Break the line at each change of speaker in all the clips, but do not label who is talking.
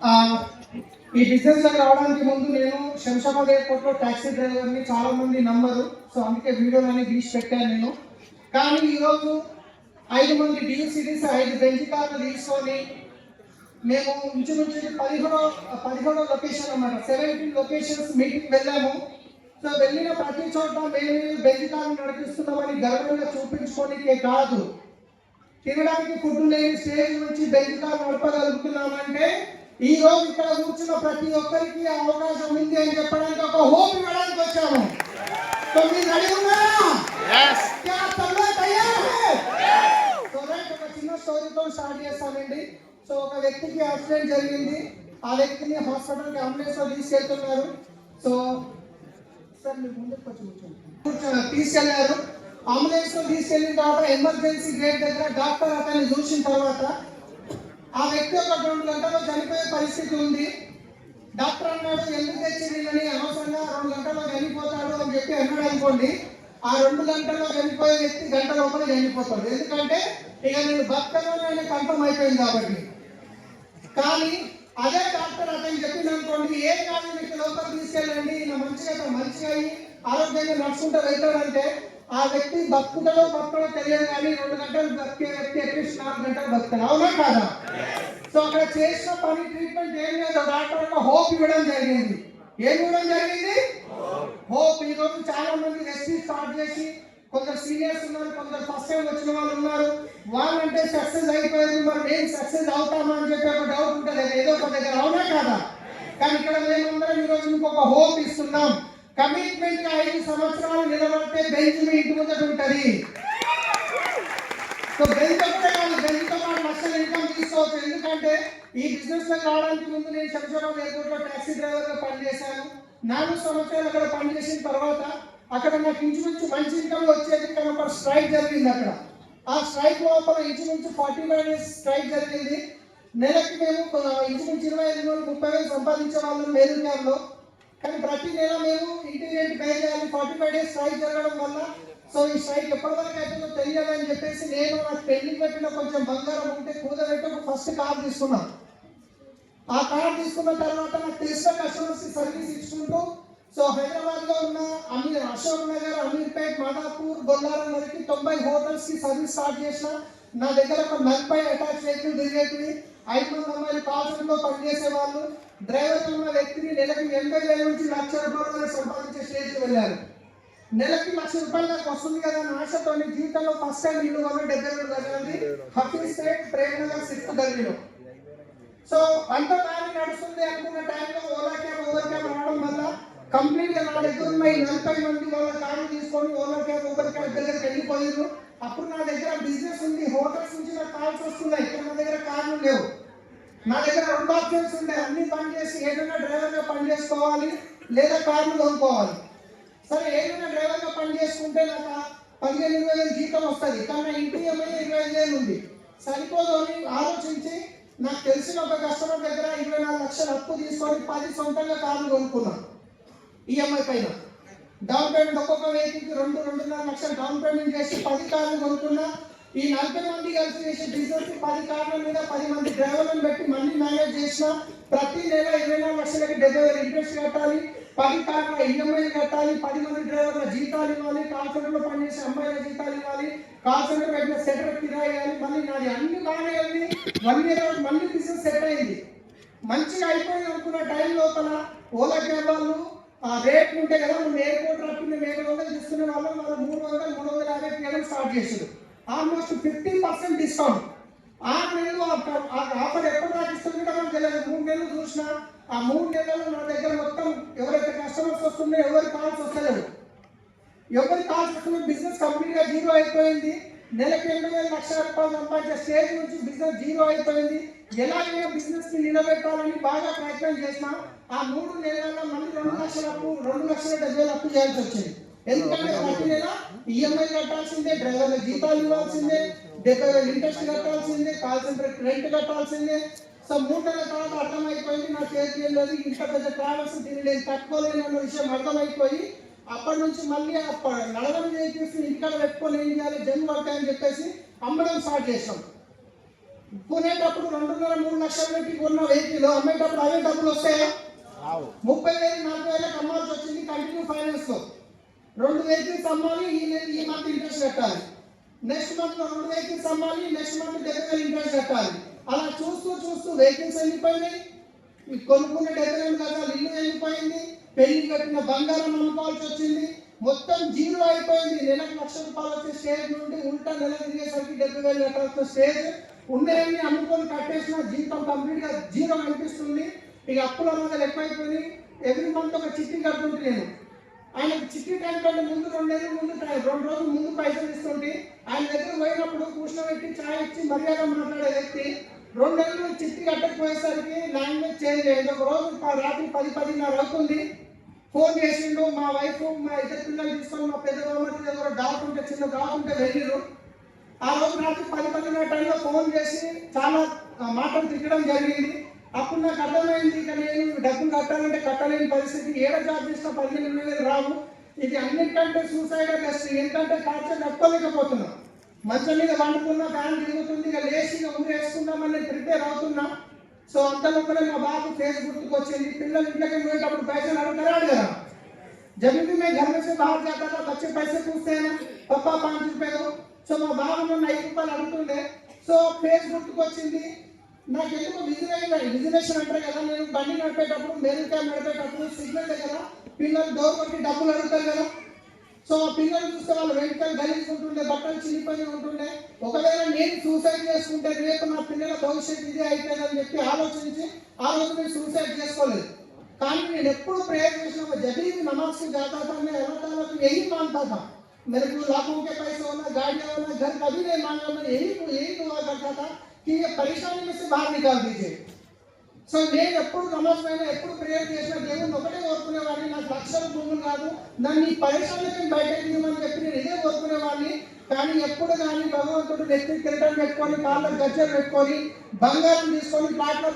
ఈ బిజినెస్లో రావడానికి ముందు నేను శంషాబాద్ ఎయిర్పోర్ట్లో టాక్సీ డ్రైవర్ని చాలా మంది నమ్మరు. సో అందుకే వీడియోలన్నీ తీసి పెట్టాను నేను. కానీ ఈరోజు ఐదు మంది డీ సిరీస్ ఐదు బెంచ్ కార్లు తీసుకొని మేము ఇంచుమించు పదిహేడో పదిహేడో లొకేషన్ అన్నమాట. సెవెంటీన్ లొకేషన్స్ మీటింగ్ వెళ్ళాము. సో వెళ్ళిన ప్రతి చోట మేము బెంచ్ కార్లు నడిపిస్తున్నామని గర్వంగా చూపించుకోనికే కాదు. తినడానికి ఫుడ్ లేని స్టేజ్ నుంచి బెంచ్ కార్ నడపగలుగుతున్నామంటే ఈ రోజు ఇక్కడ కూర్చున్న ప్రతి ఒక్కరికి ఆ అవకాశం ఉంది అని చెప్పడానికి ఒక హోప్ ఇవ్వడానికి వచ్చాము. సో మీరు రెడీ ఉన్నారా ఒక చిన్న స్టోరీతో స్టార్ట్ చేస్తానండి. సో ఒక వ్యక్తికి యాక్సిడెంట్ జరిగింది. ఆ వ్యక్తిని హాస్పిటల్కి అంబులెన్స్లో తీసుకెళ్తున్నారు సో సార్ మీరు ముందుకు. కూర్చో- తీసుకెళ్ళారు. అంబులెన్స్లో తీసుకెళ్ళిన తర్వాత ఎమర్జెన్సీ గేట్ దగ్గర డాక్టర్ అతన్ని చూసిన తర్వాత ఆ వ్యక్తి ఒక రెండు గంటల్లో చనిపోయే పరిస్థితి ఉంది. డాక్టర్ అన్నాడు ఎందుకు తెచ్చిందని అనవసరంగా రెండు గంటల్లో చనిపోతాడు అని చెప్పి అన్నాడు అనుకోండి. ఆ రెండు గంటల్లో చనిపోయే వ్యక్తి గంట లోపల చనిపోతాడు. ఎందుకంటే ఇక నేను బతకను అని కంఠం అయిపోయింది కాబట్టి. కానీ అదే డాక్టర్ అతను చెప్పింది అనుకోండి ఏ కాదు మీకు లోపల తీసుకెళ్ళండి. ఈయన మంచిగా మంచిగా అయ్యి ఆరోగ్యంగా నడుచుకుంటారు వెళ్తాడంటే ఆ వ్యక్తి బతుకుతాడో బతుకడో తెలియదు కానీ రెండు గంటలు బతికే వ్యక్తి అట్లీస్ట్ నాలుగు గంటలు బతుకుతాడు. అవునా కాదా? సో అక్కడ చేసిన పని ట్రీట్మెంట్ ఏం లేదు. డాక్టర్ ఒక హోప్ ఇవ్వడం జరిగింది. ఏం ఇవ్వడం జరిగింది? హోప్ ఈ రోజు చాలా మంది రెసిపీ స్టార్ట్ చేసి కొందరు సీనియర్స్ ఉన్నారు కొందరు ఫస్ట్ టైం వచ్చిన వాళ్ళు ఉన్నారు. వాళ్ళంటే సక్సెస్ అయిపోయింది మరి మేము సక్సెస్ అవుతామా అని చెప్పి ఒక డౌట్ ఉంటుంది ఏదో ఒక దగ్గర. అవునా కాదా? కానీ ఇక్కడ మేమందరం ఈ రోజు మీకు ఒక హోప్ ఇస్తున్నాం. కమిట్మెంట్గా ఐదు సంవత్సరాలు నిలబడితే బెంచ్ మీ ఇంటి ముందట ఉంటది. సో బెంచ్ ఒకటే కాదు బెంచ్తో పాటు లక్షల ఇన్కమ్ తీసుకోవచ్చు. ఎందుకంటే ఈ బిజినెస్లో రావడానికి ముందు నేను శంషాబాద్ ఎయిర్పోర్ట్లో టాక్సీ డ్రైవర్గా పనిచేశాను. నాలుగు సంవత్సరాలు అక్కడ పనిచేసిన తర్వాత అక్కడ నాకు ఇంచుమించు మంచి ఇన్కమ్ వచ్చేది కానీ ఒక స్ట్రైక్ జరిగింది అక్కడ. ఆ స్ట్రైక్ లోపల ఇంచుమించు ఫార్టీ ఫైవ్ డేస్ స్ట్రైక్ జరిగింది. నెలకి మేము ఇంచుమించు ఇరవై ఐదు వేలు ముప్పై వేలు సంపాదించే వాళ్ళు మేలు క్యాబ్లో కానీ ప్రతి నెల మేము ఇంటి రెంట్ పే చేయాలి ఫార్టీ ఫైవ్ డేస్ స్ట్రైక్ జరగడం వల్ల సో ఈ స్ట్రైక్ ఎప్పటివరకు అవుతుందో తెలియదు అని చెప్పేసి నేను నాకు పెళ్ళి పెట్టిన కొంచెం బంగారం ఉంటే కూదబెట్టి ఒక ఫస్ట్ కార్ తీసుకున్నాను. ఆ కార్ తీసుకున్న తర్వాత నాకు తెలిసిన కస్టమర్స్ సర్వీస్ ఇచ్చుకుంటూ సో హైదరాబాద్లో ఉన్న అమీర్ అశోక్ నగర్ అమీర్పేట్ మాదాపూర్ బొల్లారం వరకు తొంభై హోటల్స్కి సర్వీస్ స్టార్ట్ చేసిన. నా దగ్గర ఒక నలభై అటాచ్ వెహికల్ తిరిగేటివి. ఐదు మంది అమ్మాయిలు లో పనిచేసే వాళ్ళు డ్రైవర్ ఉన్న వ్యక్తిని నెలకి ఎనభై వేల నుంచి లక్ష రూపాయల వరకు సంపాదించే స్టేజ్కి వెళ్ళారు. నెలకి లక్ష రూపాయలు నాకు వస్తుంది కదా అని ఆశతో జీవితంలో ఫస్ట్ టైం ఇల్లు కొన్న డెబ్బై వేలు కట్టింది హఫీజ్ స్టేట్ ప్రేమ్ సిక్స్త్ గల్లీలో. సో అంత బాగా నడుస్తుంది అనుకున్న టైంలో ఓలా క్యాబ్ ఓవర్ క్యాబ్ రావడం వల్ల కంప్లీట్గా నా దగ్గర ఉన్న ఈ నలభై మంది వాళ్ళ కారు తీసుకొని ఓలా క్యాబ్ ఓవర్ క్యాబ్ దగ్గరికి వెళ్ళిపోయారు. అప్పుడు నా దగ్గర బిజినెస్ ఉంది హోటల్స్ నుంచి నాకు కాల్స్ వస్తున్నాయి. ఇక్కడ నా దగ్గర కార్లు లేవు. నా దగ్గర రెండు ఆప్షన్స్ ఉంటాయి. అన్ని పని చేసి ఏదైనా డ్రైవర్గా పని చేసుకోవాలి లేదా కార్లు కొనుక్కోవాలి. సరే ఏదైనా డ్రైవర్గా పని చేసుకుంటే నాకు పదిహేను ఇరవై వేలు జీతం వస్తుంది. కానీ ఇంటి ఈఎంఐ ఇరవై ఐదు వేలు ఉంది. సరిపోదు అని ఆలోచించి నాకు తెలిసిన ఒక కస్టమర్ దగ్గర ఇరవై నాలుగు లక్షలు అప్పు తీసుకొని పది సొంతంగా కార్లు కొనుక్కున్నాను ఈఎంఐ పైన. డౌన్ పేమెంట్ ఒక్కొక్క వెహికల్కి రెండు రెండున్నర లక్షలు డౌన్ పేమెంట్ చేసి పది కార్లు కొనుక్కున్నా. ఈ నలభై మంది కలిసి చేసే బిజినెస్ పది కార్ల మీద పది మంది డ్రైవర్లను పెట్టి మనీ మేనేజ్ చేసిన ప్రతి నెల ఇరవై నాలుగు లక్షలకి డెబ్బై వేలు ఇంట్రెస్ట్ కట్టాలి పది కార్ల ఈఎంఐ కట్టాలి పది మంది డ్రైవర్ల జీతాలు ఇవ్వాలి కాల్ సెంటర్లో పనిచేసే అమ్మాయిల జీతాలు ఇవ్వాలి కాల్ సెంటర్ పెట్టిన సెటర్ కిరాయి ఇవ్వాలి మళ్ళీ నాది అన్ని బాగానే ఉంది వన్ ఇయర్ మళ్ళీ బిజినెస్ సెట్ అయింది. మంచిగా అయిపోయింది అనుకున్న టైం లోపల ఓలా క్యాబ్ వాళ్ళు ఆ రేట్ ఉంటాయి కదా మనం ఎయిర్పోర్ట్ రప్పింది మేము వందలు తీసుకునే వాళ్ళు వాళ్ళు మూడు వందలు మూడు వందల యాభై తీయడం స్టార్ట్ చేసారు ఆల్మోస్ట్ ఫిఫ్టీ పర్సెంట్ డిస్కౌంట్. ఆరు నెలలు ఆఫర్ ఎప్పుడు నాకు ఇస్తుంది మనకు తెలియదు. మూడు నెలలు చూసిన ఆ మూడు నెలలు నా దగ్గర మొత్తం ఎవరైతే కస్టమర్స్ వస్తున్నాయో ఎవరి కాల్స్ వస్తలేదు ఎవరి కాల్స్ వస్తున్న బిజినెస్ కంప్లీట్గా జీరో అయిపోయింది. నెలకి రెండు వేల లక్షల రూపాయలు సంపాదించే స్టేజ్ నుంచి బిజినెస్ జీరో అయిపోయింది. ఎలాగైనా బిజినెస్ని నిలబెట్టాలని బాగా ప్రయత్నం చేసిన ఆ మూడు నెలల్లో మళ్ళీ రెండు లక్షల అప్పు రెండు లక్షల డెబ్బై అప్పు చేయాల్సి వచ్చింది. ఎందుకంటే ప్రతి నెల ఈఎంఐ కట్టాల్సిందే డ్రైవర్ల జీతాలు ఇవ్వాల్సిందే వేలు ఇంట్రెస్ట్ కట్టాల్సిందే కాల్ సెంటర్ రెంట్ కట్టాల్సిందే. సో మూడు నెలల తర్వాత అర్థమైపోయింది నా వెళ్ళేది ఇంత పెద్ద ట్రావెల్స్ తినలేదు తట్టుకోలేను అన్న విషయం అర్థమైపోయి అప్పటి నుంచి మళ్ళీ నడవడం చేసి ఇంటికాడ పెట్టుకొని ఏం చేయాలి? జన్మ పడతాయని చెప్పేసి అమ్మడం స్టార్ట్ చేసాం కొనేటప్పుడు రెండున్నర మూడు లక్షలు పెట్టి కొన్న వెహికల్ అమ్మేటప్పుడు అవే డబ్బులు వస్తాయా? ముప్పై వేలు నలభై వేలకు అమ్మాల్సి వచ్చింది కంటిన్యూ ఫైనాన్స్లో రెండు వెహికల్స్ అమ్మాలి ఈ ఈ మంత్ ఇంట్రెస్ట్ కట్టాలి. నెక్స్ట్ మంత్ రెండు వెహికల్స్ అమ్మాలి నెక్స్ట్ మంత్ డెబ్బై ఇంట్రెస్ట్ కట్టాలి. అలా చూస్తూ చూస్తూ వెహికల్స్ వెళ్ళిపోయినాయి. కొనుక్కున్న డెబ్బై గజాలు ఇల్లు వెళ్ళిపోయింది. పెళ్ళి కట్టిన బంగారం అమ్ముకోవాల్సి వచ్చింది. మొత్తం జీరో అయిపోయింది. నెలకు లక్ష రూపాయలు వచ్చే స్టేజ్ నుండి ఉల్టా నెల తిరిగేసరికి డెబ్బై వేలు కట్టాల్సిన స్టేజ్ ఉన్నాయని అమ్ముకొని కట్టేసిన జీతం కంప్లీట్గా జీరో అనిపిస్తుంది ఇక అప్పుల మీద ఎక్కువైపోయింది ఎవ్రీ మంత్ ఒక చిట్టి కట్టుకుంటే నేను. ఆయనకు చిట్టి టైం కంటే ముందు రెండు నెలలు ముందు రెండు రోజులు ముందు పైసలు ఇస్తుంటే ఆయన దగ్గర పోయినప్పుడు కూర్చోబెట్టి చాయ్ ఇచ్చి మర్యాద మాట్లాడే వ్యక్తి రెండు నెలలు చిట్టి కట్టకపోయేసరికి లాంగ్వేజ్ చేంజ్ అయింది ఒక రోజు రాత్రి పది పదిన్నర అవుతుంది. ఫోన్ చేసిండు మా వైఫ్ మా ఇద్దరు పిల్లలు తీసుకొని మా పెద్ద బామ్మకి దగ్గర డాక్ ఉంటే చిన్న డాక్ ఉంటే వెళ్ళిరు. ఆ రోజు రాత్రి పది పదిన్నర టైంలో ఫోన్ చేసి చాలా మాటలు తిట్టడం జరిగింది. అప్పుడు నాకు అర్థమైంది ఇక నేను డబ్బులు కట్టాలంటే కట్టలేని పరిస్థితి ఏడ జాబ్ చేసినా పదిహేను ఇరవై వేలు రావు ఇది అన్నిటికంటే సూసైడ్ బెస్ట్ ఏంటంటే టార్చర్ తట్టుకోలేకపోతున్నా మంచం మీద వండుకున్నా ఫ్యాన్ తిరుగుతుంది ఇక లేచి ఇక ఊరేసుకుందామని నేను ప్రిపేర్ అవుతున్నా సో అంత లోపలే మా బాబు ఫేస్ గుర్తుకు వచ్చింది పిల్లలు ఇంట్లోకి పోయేటప్పుడు పైసలు అడుగుతారా అడగరా जब भी मैं घर में से बाहर जाता था बच्चे पैसे पूछते हैं ना पापा पाँच रुपए दो సో మా బాబు ఐదు రూపాయలు అడుగుతుండే సో ఫేస్ గుర్తుకొచ్చింది నాకు ఎందుకు విజిలేషన్ విజిలేషన్ అంటారు కదా నేను బండి నడిపేటప్పుడు మెరుకాయ నడిపేటప్పుడు సిగ్నల్ దగ్గర పిల్లలు డోర్ కొట్టి డబ్బులు అడుగుతారు కదా సో ఆ పిల్లలు చూస్తే వాళ్ళు వెంటనే గలీజ్ ఉంటుండే బట్టలు చినిపోయి ఉంటుండే ఒకవేళ నేను సూసైడ్ చేసుకుంటే రేపు నా పిల్లల భవిష్యత్తు ఇదే అయిపోయిందని చెప్పి ఆలోచించి ఆ రోజు నేను సూసైడ్ చేసుకోలేదు కానీ నేను ఎప్పుడు ప్రేయర్ చేసిన जब भी नमाज से जाता था मैं अल्लाह ताला को यही मांगता था मेरे को लाखों के पैसे होना गाड़ियां होना घर कभी नहीं मांगा मैं यही यही दुआ करता था कि ये परेशानी में से बाहर निकाल दीजिए సో నేను ఎప్పుడు నమాజ్ పైన ఎప్పుడు ప్రేయర్ చేసిన దేవుని ఒకటే కోరుకునేవాడిని నాకు లక్షల భూములు కాదు నన్ను ఈ పరిశ్రమకి బయటకు తీయమని చెప్పి నేను ఇదే కోరుకునేవాడిని కానీ ఎప్పుడు కానీ భగవంతుడు నెత్తి కిరీటం పెట్టుకొని కాళ్ళ గజ్జలు పెట్టుకొని బంగారం తీసుకొని ప్లాట్లో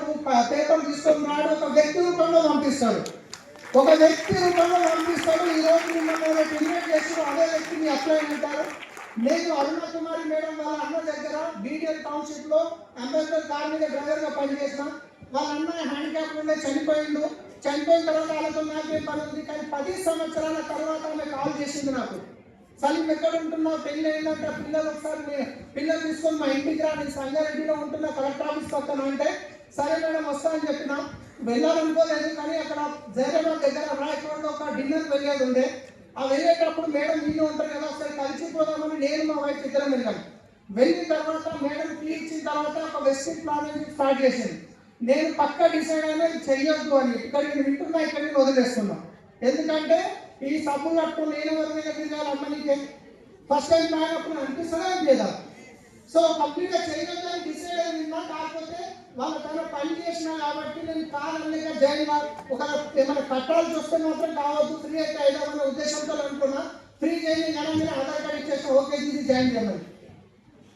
పేపర్ తీసుకొని రాడు ఒక వ్యక్తి రూపంలో పంపిస్తాడు ఒక వ్యక్తి రూపంలో పంపిస్తాడు ఈ రోజు మిమ్మల్ని రేపు ఇన్వైట్ చేసిన అదే వ్యక్తిని అప్లై అంటారు నేను అరుణ కుమారి మేడం వాళ్ళ అన్న దగ్గర బీడిఎల్ టౌన్షిప్లో అంబేద్కర్ కార్ మీద డ్రైవర్గా పనిచేసిన వాళ్ళ అన్న హ్యాండిక్యాప్ ఉండే చనిపోయిండు. చనిపోయిన తర్వాత వాళ్ళతో నాకేం పని ఉంది? కానీ పది సంవత్సరాల తర్వాత ఆమె కాల్ చేసింది నాకు. సలీం ఎక్కడ ఉంటున్నావు? పెళ్ళి అయిందంటే. పిల్లలు ఒకసారి పిల్లలు తీసుకొని మా ఇంటికి రా. నేను సంగారెడ్డిలో ఉంటున్నా. కలెక్టర్ ఆఫీస్ పక్కన అంటే సరే మేడం వస్తా అని చెప్పిన. వెళ్ళాలనుకోలేదు కానీ అక్కడ జైరాబాద్ దగ్గర రాయకోడలో ఒక డిన్నర్ వెళ్ళేది ఉండే. ఆ వెళ్ళేటప్పుడు మేడం వీళ్ళు ఉంటారు కదా సరే కలిసిపోదామని నేను మా వైఫ్ ఇద్దరం వెళ్ళాం. వెళ్ళిన తర్వాత మేడం టీ ఇచ్చిన తర్వాత ఒక వెస్టింగ్ ప్లాన్ స్టార్ట్ చేసింది. నేను పక్క డిసైడ్ అనేది చెయ్యొద్దు అని ఇక్కడ నేను వింటున్నా ఇక్కడ నేను వదిలేస్తున్నా. ఎందుకంటే ఈ సబ్బు కట్టు నేను ఎవరి మీద ఫస్ట్ టైం ప్లాన్ అప్పుడు అనిపిస్తుందా లేదా? సో కంప్లీట్గా చేయగలని డిసైడ్ అయిందా కాకపోతే వాళ్ళ తన పని చేసినా కాబట్టి నేను కాదనగా జాయిన్ ఒక ఏమైనా కట్టాల్సి వస్తే మాత్రం కావద్దు. ఫ్రీ అయితే అయిదామనే ఉద్దేశంతో అనుకున్నా. ఫ్రీ చేయని కానీ మీరు ఆధార్ కార్డ్ ఇచ్చేస్తే ఓకే ఇది జాయిన్ చేయమని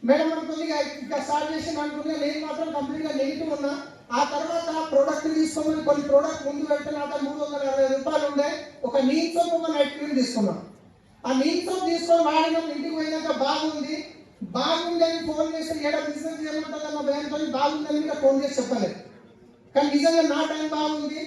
మేడం అనుకుంది ఇంకా స్టార్ట్ చేసి అనుకుంది. నేను మాత్రం కంప్లీట్గా నెగిటివ్ ఉన్నా. ఆ తర్వాత ప్రోడక్ట్ తీసుకోమని కొన్ని ప్రోడక్ట్ ముందు పెట్టినాక మూడు వందల అరవై రూపాయలు ఉండే ఒక నీట్ సోప్ ఒక నైట్ క్రీమ్ తీసుకున్నాం. ఆ నీట్ సోప్ తీసుకొని వాడినాం. ఇంటికి పోయినాక బాగుంది. బాగుందని ఫోన్ చేస్తే ఏడా బిజినెస్ చేయమంటుందన్న భయంతో బాగుందని కూడా ఫోన్ చేసి చెప్పలేదు. కానీ నిజంగా నా టైం బాగుంది.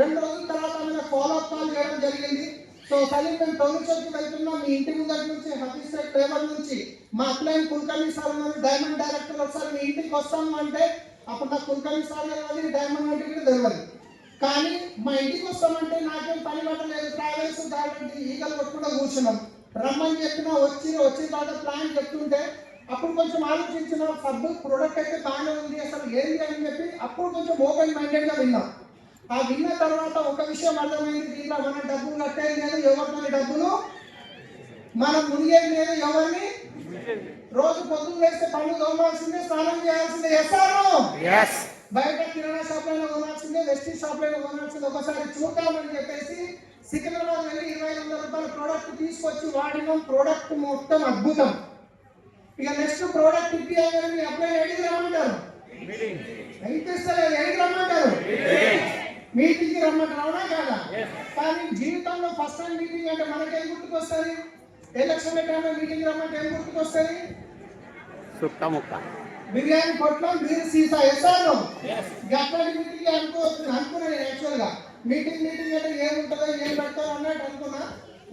రెండు రోజుల తర్వాత ఆమె ఫాలో అప్ కాల్ చేయడం జరిగింది. సో సరే మేము టౌన్షిప్కి వెళ్తున్నాం. మీ ఇంటి ముందర నుంచి హఫీజ్ సైడ్ పేపర్ నుంచి మా అప్లైన్ కుల్కర్ణి సార్ ఉన్నారు డైమండ్ డైరెక్టర్ ఒకసారి మీ ఇంటికి వస్తాము అంటే అప్పుడు నాకు కుల్కర్ణి సార్ తెలియదు డైమండ్ అంటే కూడా తెలియదు కానీ మా ఇంటికి వస్తామంటే నాకేం పని పట్టలేదు. ట్రావెల్స్ దాటి ఈగలు కొట్టుకుంటూ కూర్చున్నాం. రమ్మని చెప్పినా వచ్చి వచ్చిన తర్వాత ప్లాన్ చెప్తుంటే అప్పుడు కొంచెం ఆలోచించిన సబ్బు ప్రోడక్ట్ అయితే బాగానే ఉంది అసలు ఏంటి అని చెప్పి అప్పుడు కొంచెం ఓపెన్ మైండెడ్గా విన్నాం. ఆ విన్న తర్వాత ఒక విషయం అర్థమైంది దీంట్లో మన డబ్బులు కట్టేది లేదు ఎవరిని డబ్బులు? మనం మునిగేది లేదు ఎవరిని? రోజు పొద్దున్న వేస్తే పళ్ళు తోమాల్సిందే స్నానం చేయాల్సిందే. ఎస్తారు
ఎస్
బయట కిరాణా షాప్లో కొనాల్సిందే వెస్టీ షాప్లో కొనాల్సిందే. ఒకసారి చూద్దామని చెప్పేసి సికింద్రాబాద్ వెళ్ళి ఇరవై వందల రూపాయల ప్రోడక్ట్ తీసుకొచ్చి వాడినాం. ప్రోడక్ట్ మొత్తం అద్భుతం. ఇక నెక్స్ట్ ప్రోడక్ట్ ఇప్పి మీ అప్లై ఎడికి రమ్మంటారు. వినిపిస్తలేదు ఎడికి రమ్మంటారు మీటింగ్కి రమ్మంటారు. అవునా కాదా? కానీ జీవితంలో ఫస్ట్ టైం మీటింగ్ అంటే మనకేం గుర్తుకొస్తుంది? ఎలక్షన్ టైంలో మీటింగ్ రమ్మంటే ఏం గుర్తుకొస్తుంది?
సుక్క ముక్క
బిర్యానీ పొట్లం బీరు సీసా. ఎసాను అట్లాంటి మీటింగ్ అనుకో అనుకున్నా నేను యాక్చువల్గా మీటింగ్ మీటింగ్ అంటే ఏముంటుందో ఏం పెడతారో అన్నట్టు అనుకున్నా.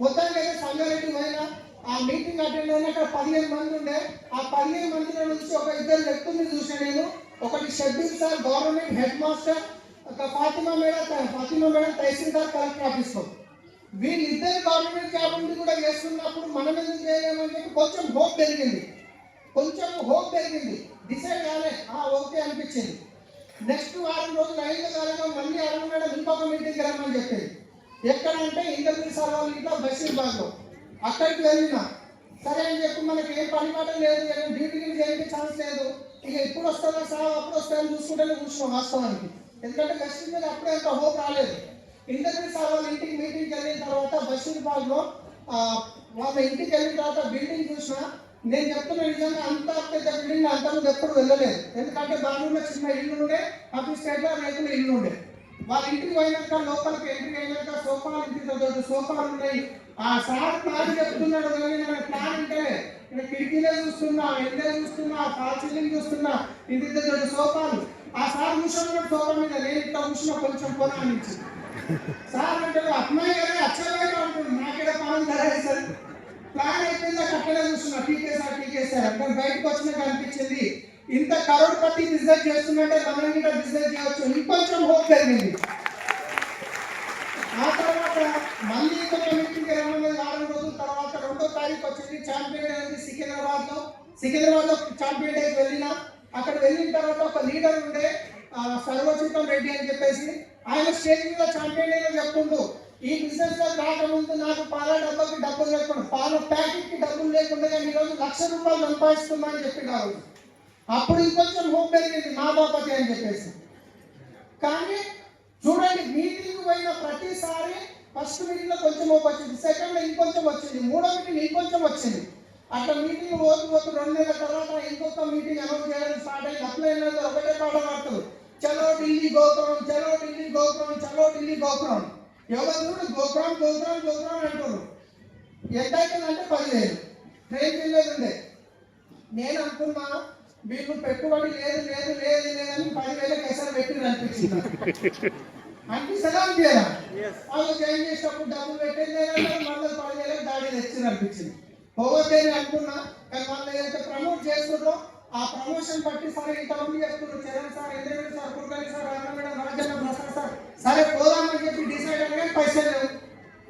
మొత్తానికి అయితే సంగారెడ్డి పోయినా. ఆ మీటింగ్ అటెండ్ అయిన అక్కడ పదిహేను మంది ఉండే. ఆ పదిహేను మందిలో నుంచి ఒక ఇద్దరు వ్యక్తుల్ని చూసిన నేను. ఒకటి schedule sir government head master ఒక Fatima madam Fatima madam tahsildar collector ఆఫీస్లో వీళ్ళిద్దరు గవర్నమెంట్ జాబ్ ఉండి కూడా చేస్తున్నప్పుడు మనం ఎందుకు చేయలేమని చెప్పి కొంచెం హోప్ పెరిగింది. కొంచెం హోప్ పెరిగింది. డిసైడ్ కాలే. ఆ ఓకే అనిపించింది. నెక్స్ట్ వారం రోజులు అయిన కాలంలో మళ్ళీ అరవై మేడం ఇంకొక మీటింగ్కి రమ్మని చెప్పింది. ఎక్కడ అంటే ఇంటర్వ్యూ సార్ వాళ్ళ ఇంట్లో బషీర్బాగ్లో అక్కడికి వెళ్ళిన. సరే అని చెప్పి మనకి ఏం పని పాట లేదు డ్యూటీకి చేయడానికి ఛాన్స్ లేదు. ఇక ఇప్పుడు వస్తుందా సార్ అప్పుడు వస్తుందని చూసుకుంటేనే కూర్చున్నాం వాస్తవానికి. ఎందుకంటే బస్సు మీద అప్పుడే అంత హోప్ రాలేదు. ఇంటర్వ్యూ సార్ వాళ్ళ ఇంటికి మీటింగ్కి వెళ్ళిన తర్వాత బస్సు ఆ, వాళ్ళ ఇంటికి వెళ్ళిన తర్వాత బిల్డింగ్ చూసిన నేను చెప్తున్నా నిజంగా అంత పెద్ద బిల్డింగ్ అంతకుముందు ఎప్పుడు వెళ్ళలేదు. ఎందుకంటే దానిలో చిన్న ఇల్లు ఉండే అటు స్టేట్లో రైతుల ఇల్లు ఉండే వాళ్ళ ఇంటికి పోయినాక లోపలికి ఎంట్రీ అయినాక సోఫాలు ఇంటికి సోఫాలు ఉన్నాయి. ఆ సార్ ప్లాన్ చెప్తున్నాడు కానీ నేను ప్లాన్ అంటే నేను కిటికీలే చూస్తున్నా ఎండే చూస్తున్నా ఫాల్ సీలింగ్ చూస్తున్నా ఇంటి సోఫాలు. ఆ సార్ కూర్చొని సోఫా మీద నేను ఇట్లా కూర్చున్నా కొంచెం కొనా నుంచి సార్ అంటే అమ్మాయి కదా అచ్చగా ఉంటుంది నాకేడ పనం ధరేసారు ప్లాన్ అయిపోయింది అక్కడే చూస్తున్నా. టీకేసార్ టీకేసార్ అంటే బయటకు వచ్చినాక అనిపించింది ఇంత కరోడ్ పట్టి బిజినెస్ చేస్తున్నట్టే మనం కూడా బిజినెస్ చేయవచ్చు. ఇంకొంచెం హోప్ పెరిగింది. ఆ తర్వాత మళ్ళీ ఇంకొక మీటింగ్ రెండు వారం రోజుల తర్వాత రెండో తారీఖు వచ్చింది ఛాంపియన్ డే ఉంది సికింద్రాబాద్లో. ఛాంపియన్ డేకి వెళ్ళిన అక్కడ వెళ్ళిన తర్వాత ఒక లీడర్ ఉండే ఆ, సర్వచితం రెడ్డి అని చెప్పేసి ఆయన స్టేజ్ మీద ఛాంపియన్ డే చెప్తుండు ఈ బిజినెస్లో కాకముందు నాకు పాల డబ్బాకి డబ్బులు లేకుండా పాల ప్యాకెట్కి డబ్బులు లేకుండా నేను ఈరోజు లక్ష రూపాయలు సంపాదిస్తున్నా అని చెప్పినారు. అప్పుడు ఇంకొంచెం హోప్ పెరిగింది మా బాపతి అని చెప్పేసి. కానీ చూడండి మీటింగ్ పోయిన ప్రతిసారి ఫస్ట్ మీటింగ్లో కొంచెం హోప్ వచ్చింది. సెకండ్లో ఇంకొంచెం వచ్చింది. మూడో మీటింగ్ ఇంకొంచెం వచ్చింది. అట్లా మీటింగ్ పోతూ పోతూ రెండు నెలల తర్వాత ఇంకొక మీటింగ్ అనౌన్స్ చేయడానికి స్టార్ట్ అయింది. అప్లై అయినది ఒకటే పాట పాడుతుంది. చలో ఢిల్లీ గోపురం చలో ఢిల్లీ గోపురం చలో ఢిల్లీ గోపురం. ఎవరు చూడు గోపురం గోపురం గోపురం అంటారు ఎంత అవుతుందంటే పదివేలు. ట్రైన్ వెళ్ళేది ఉండే నేను అనుకున్నా వీళ్ళు పెట్టుబడి లేదు లేదు లేదు లేదని పదివేలకు ఎసరు పెట్టి అనిపించింది అనిపిస్తుందా అనిపించదా వాళ్ళు జాయిన్ చేసినప్పుడు డబ్బులు పెట్టేది లేదన్నారు మళ్ళీ పదివేలకు దాడి తెచ్చింది అనిపించింది పోవద్దే అని అనుకున్నా కానీ వాళ్ళు ఏదైతే ప్రమోట్ చేస్తున్నారో ఆ ప్రమోషన్ బట్టి సరే ఇంతమంది చేస్తున్నారు Charan sir enjoy sir కుర్కలి sir madam Rajanna Prasad sir సరే పోదామని చెప్పి డిసైడ్ అయ్యి కానీ పైసలు లేవు.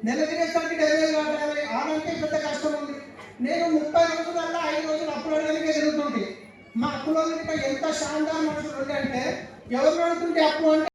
నెల తిరిగేసరికి డెబ్బై వేలు కట్టాలి ఆనంటే పెద్ద కష్టం ఉంది. నేను ముప్పై రోజులల్లా ఐదు రోజులు అప్పుడు అడగడానికి ఎదుగుతుంది మా అప్పులో ఎంత శాంతా మనుషులు ఉంటే ఎవరు అడుగుతుంటే అప్పు అంటే